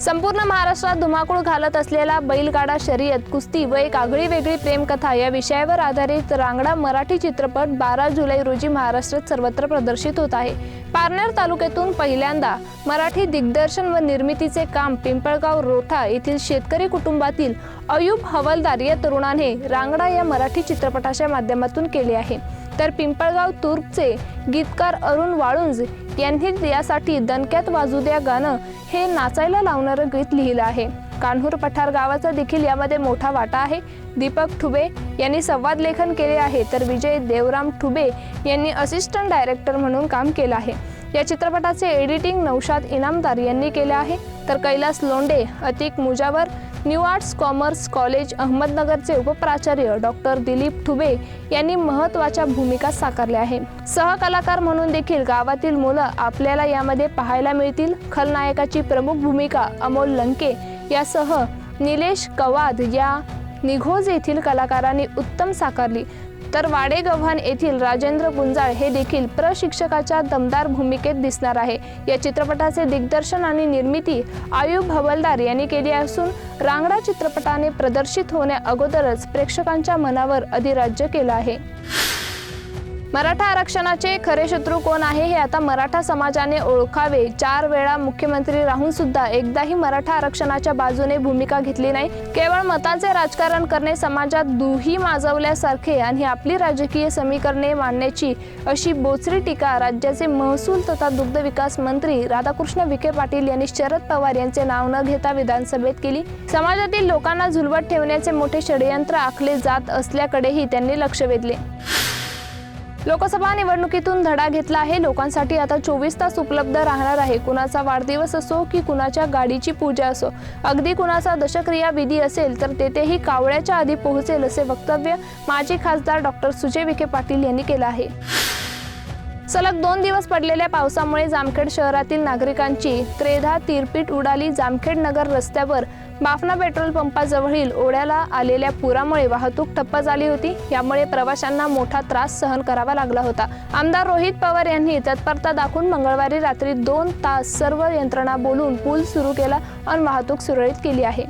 संपूर्ण महाराष्ट्रात धुमाकूळ घालत असलेला बैलगाडा शर्यत कुस्ती व एक आगळी वेगळी प्रेमकथा या विषयावर आधारित रांगडा मराठी चित्रपट बारा जुलै रोजी महाराष्ट्रात सर्वत्र प्रदर्शित होत आहे. पारनेर तालुक्यातून पहिल्यांदा मराठी दिग्दर्शन व निर्मितीचे काम पिंपळगाव रोठा येथील शेतकरी कुटुंबातील अयूब हवलदार या तरुणाने रांगडा या मराठी चित्रपटाच्या माध्यमातून केले आहे. तर पिंपळगाव तुर्कचे गीतकार अरुण वाळुंज यांनी यासाठी दणक्यात वाजू द्या गाणं हे नाचायला लावणारं गीत लिहिलं आहे. कान्हूर पठार गावाचा देखील यामध्ये मोठा वाटा आहे. दीपक ठुबे यांनी संवाद लेखन केले आहे तर विजय देवराम ठुबे यांनी असिस्टंट डायरेक्टर म्हणून काम केलं आहे. या चित्रपटाचे एडिटिंग नौशाद इनामदार यांनी केले आहे. तर Kailas Londe Atik Mujawar new arts commerce college अहमदनगरचे उपप्राचार्य डॉक्टर दिलीप ठुबे यांनी महत्त्वाच्या भूमिका साकारल्या आहे सहकलाकार म्हणून देखील गावातील मुलं आपल्याला यामध्ये पाहायला मिळतील. खलनायकाची प्रमुख भूमिका अमोल लंके यासह निलेश कवाद या निघोज येथील कलाकारांनी उत्तम साकारली. तर वाडेगव्हाण येथील राजेंद्र गुंजाळ हे देखील प्रशिक्षकाच्या दमदार भूमिकेत दिसणार आहे. या चित्रपटाचे दिग्दर्शन आणि निर्मिती आयुब हवलदार यांनी केली असून रांगडा चित्रपटाने प्रदर्शित होण्या अगोदरच प्रेक्षकांच्या मनावर अधिराज्य केलं आहे. मराठा आरक्षणाचे खरे शत्रू कोण आहे हे आता मराठा समाजाने ओळखावे. चार वेळा मुख्यमंत्री राहून सुद्धा एकदाही मराठा आरक्षणाच्या बाजूने भूमिका घेतली नाही. केवळ मताचे राजकारण करणे समाजात दुही माजवल्यासारखे आणि आपली राजकीय समीकरणे मांडण्याची अशी बोचरी टीका राज्याचे महसूल तथा दुग्ध विकास मंत्री राधाकृष्ण विखे पाटील यांनी शरद पवार यांचे नाव न घेता विधानसभेत केली. समाजातील लोकांना झुलवत ठेवण्याचे मोठे षडयंत्र आखले जात असल्याकडेही त्यांनी लक्ष वेधले. लोकसभा निवडणुकीतून धडा घेतला आहे. लोकांसाठी आता चोवीस तास उपलब्ध राहणार आहे. कुणाचा वाढदिवस असो की कुणाच्या गाडीची पूजा असो. अगदी कुणाचा दशक्रिया विधी असेल तर तेथेही कावळ्याच्या आधी पोहोचेल असे वक्तव्य माजी खासदार डॉक्टर सुजय विखे पाटील यांनी केलं आहे. सलग दोन दिवस पडलेल्या पावसामुळे जामखेड शहरातील नागरिकांची त्रेधा तिरपीट उडाली. जामखेड नगर रस्त्यावर बाफना पेट्रोल पंपाजवळील ओढ्याला आलेल्या पुरामुळे वाहतूक ठप्प झाली होती. यामुळे प्रवाशांना मोठा त्रास सहन करावा लागला होता. आमदार रोहित पवार यांनी तत्परता दाखवून मंगळवारी रात्री दोन तास सर्व यंत्रणा बोलून पूल सुरू केला आणि वाहतूक सुरळीत केली आहे.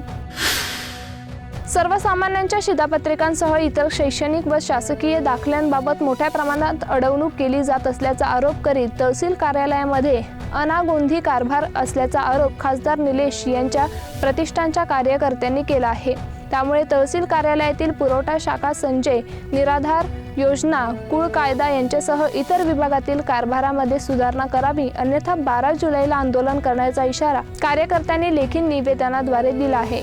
सर्वसामान्यांच्या शिधापत्रिकांसह इतर शैक्षणिक व शासकीय दाखल्यांबाबत मोठ्या प्रमाणात अडवणूक केली जात असल्याचा आरोप करीत तहसील कार्यालयामध्ये अनागोंधी कारभार असल्याचा आरोप खासदार निलेश यांच्या प्रतिष्ठानच्या कार्यकर्त्यांनी केला आहे. त्यामुळे तहसील कार्यालयातील पुरवठा शाखा संजय निराधार योजना कुळ कायदा यांच्यासह इतर विभागातील कारभारामध्ये सुधारणा करावी अन्यथा बारा जुलैला आंदोलन करण्याचा इशारा कार्यकर्त्यांनी लेखी निवेदनाद्वारे दिला आहे.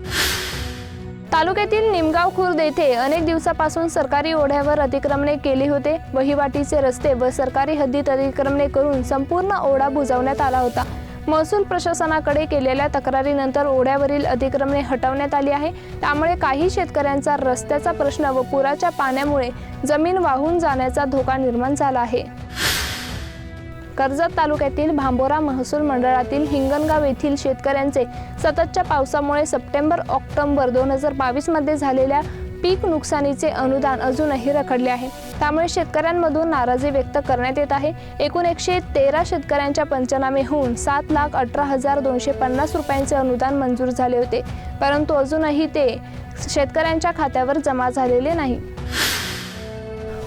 तालुक्यातील निमगाव खुर्द येथे अनेक दिवसापासून सरकारी ओढ्यावर अतिक्रमणे केली होते. वहिवाटीचे रस्ते व सरकारी हद्दीत अतिक्रमणे करून संपूर्ण ओढा बुजवण्यात आला होता. महसूल प्रशासनाकडे केलेल्या तक्रारीनंतर ओढ्यावरील अतिक्रमणे हटवण्यात आली आहे. त्यामुळे काही शेतकऱ्यांचा रस्त्याचा प्रश्न व पुराच्या पाण्यामुळे जमीन वाहून जाण्याचा धोका निर्माण झाला आहे. कर्जत तालुक्यातील भांबोरा महसूल मंडळातील हिंगणगाव येथील शेतकऱ्यांचे सततच्या पावसामुळे सप्टेंबर ऑक्टोबर दोन हजार बावीसमध्ये झालेल्या पीक नुकसानीचे अनुदान अजूनही रखडले आहे. त्यामुळे शेतकऱ्यांमधून नाराजी व्यक्त करण्यात येत आहे. एकूण एकशे तेरा शेतकऱ्यांच्या पंचनामे होऊन सात लाख अठरा हजार दोनशे पन्नास रुपयांचे अनुदान मंजूर झाले होते. परंतु अजूनही ते शेतकऱ्यांच्या खात्यावर जमा झालेले नाही.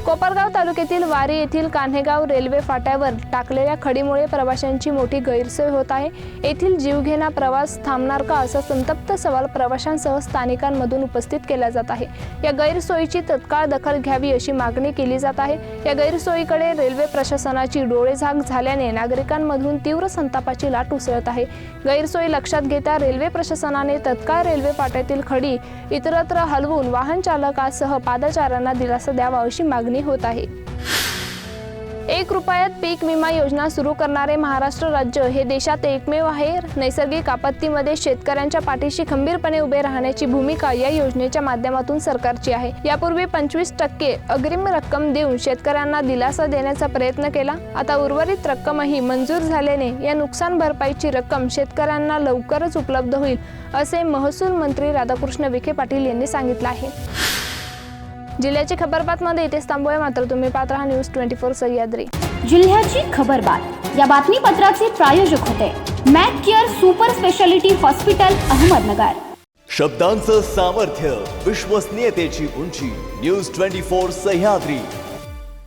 कोपरगाव तालुक्यातील वारी येथील कान्हेगाव रेल्वे फाट्यावर टाकलेल्या खडीमुळे प्रवाशांची मोठी गैरसोय होत आहे. येथील जीवघेणा प्रवास थांबणार का असा संतप्त सवाल प्रवाशांसह स्थानिकांमधून उपस्थित केला जात आहे. या गैरसोयीची तत्काळ दखल घ्यावी अशी मागणी केली जात आहे. या गैरसोयीकडे रेल्वे प्रशासनाची डोळेझाक झाल्याने नागरिकांमधून तीव्र संतापाची लाट उसळत आहे. गैरसोयी लक्षात घेता रेल्वे प्रशासनाने तत्काळ रेल्वे फाट्यातील खडी इतरत्र हलवून वाहन चालकासह पादचाऱ्यांना दिलासा द्यावा अशी मागणी मागणी होत आहे. एक रुपयात पीक विमा योजना सुरू करणारे महाराष्ट्र राज्य हे देशात एकमेव आहे. नैसर्गिक आपत्तीमध्ये शेतकऱ्यांच्या पाठीशी खंबीरपणे उभे राहण्याची भूमिका या योजनेच्या माध्यमातून सरकारची आहे. यापूर्वी पंचवीस टक्के अग्रिम रक्कम देऊन शेतकऱ्यांना दिलासा देण्याचा प्रयत्न केला. आता उर्वरित रक्कमही मंजूर झाल्याने या नुकसान भरपाईची रक्कम शेतकऱ्यांना लवकरच उपलब्ध होईल असे महसूल मंत्री राधाकृष्ण विखे पाटील यांनी सांगितलं आहे. जिल्ह्याची खबरबातमध्ये इथेच थांबूया. मात्र तुम्ही पाहत राहा न्यूज ट्वेंटी फोर सह्याद्री. जिल्ह्याची खबरबात या बातमीपत्राचे प्रायोजक होते Mac care super speciality hospital Ahmednagar. शब्दांचं सामर्थ्य विश्वसनीयतेची उंची न्यूज ट्वेंटी फोर सह्याद्री.